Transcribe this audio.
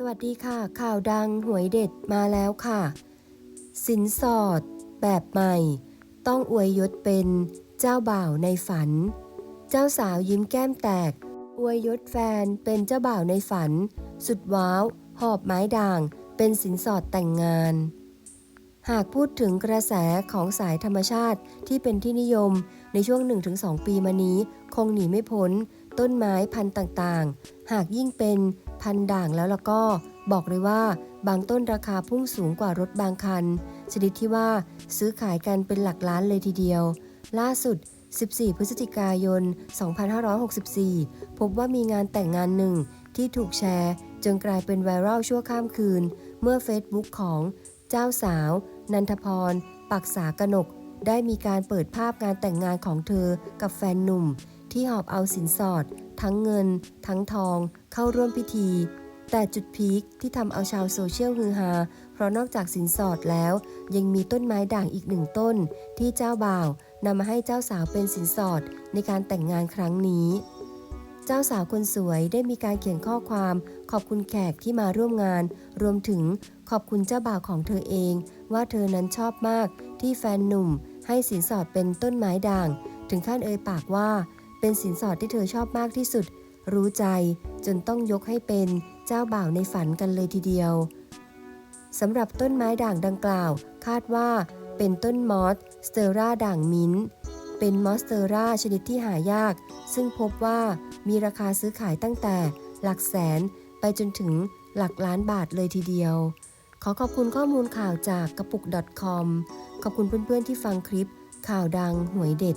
สวัสดีค่ะ ข่าวดังหวยเด็ดมาแล้วค่ะ สินสอด แบบใหม่ ต้องอวยยศเป็นเจ้าบ่าวในฝัน เจ้าสาวยิ้มแก้มแตก อวยยศแฟนเป็นเจ้าบ่าวในฝัน สุดว้าว หอบไม้ด่าง เป็นสินสอดแต่งงาน หากพูดถึงกระแสของสายธรรมชาติที่เป็นที่นิยมในช่วง 1-2 ปีมานี้ คงหนีไม่พ้น ต้นไม้พันธุ์ต่างๆ หากยิ่งเป็น พันด่างแล้วล้วก็ บอกเลยว่าบางต้นราคาพุ่งสูงกว่ารถบางคัน ชนิดที่ว่าซื้อขายกันเป็นหลักล้านเลยทีเดียว ล่าสุด 14 พฤศจิกายน 2564 พบว่ามีงานแต่งงานหนึ่งที่ถูกแชร์ จนกลายเป็นไวรัลชั่วข้ามคืน เมื่อ Facebook ของเจ้าสาว นันทพร ปักษากนก ได้มีการเปิดภาพงานแต่งงานของเธอกับแฟนหนุ่ม ที่หอบเอาสินสอด ทั้งเงิน ทั้งทอง เข้าร่วมพิธี แต่จุดพีคที่ทำเอาชาวโซเชียลฮือฮา เพราะนอกจากสินสอดแล้ว ยังมีต้นไม้ด่างอีกหนึ่งต้น ที่เจ้าบ่าวนำมาให้เจ้าสาวเป็นสินสอดในการแต่งงานครั้งนี้ เจ้าสาวคนสวยได้มีการเขียนข้อความ ขอบคุณแขกที่มาร่วมงาน รวมถึงขอบคุณเจ้าบ่าวของเธอเอง ว่าเธอนั้นชอบมากที่แฟนหนุ่มให้สินสอดเป็นต้นไม้ด่าง ถึงขั้นเอ่ยปากว่า เป็นสินสอดที่เธอชอบมากที่สุด รู้ใจจนต้องยกให้เป็นเจ้าบ่าวในฝันกันเลยทีเดียวสำหรับต้นไม้ด่างดังกล่าว คาดว่าเป็นต้นมอสสเตอร่าด่างมิ้น เป็นมอสเตอร่าชนิดที่หายาก ซึ่งพบว่ามีราคาซื้อขายตั้งแต่หลักแสนไปจนถึงหลักล้านบาทเลยทีเดียว ขอขอบคุณข้อมูลข่าวจากกระปุก .com ขอบคุณเพื่อนๆที่ฟังคลิปข่าวดังหวยเด็ด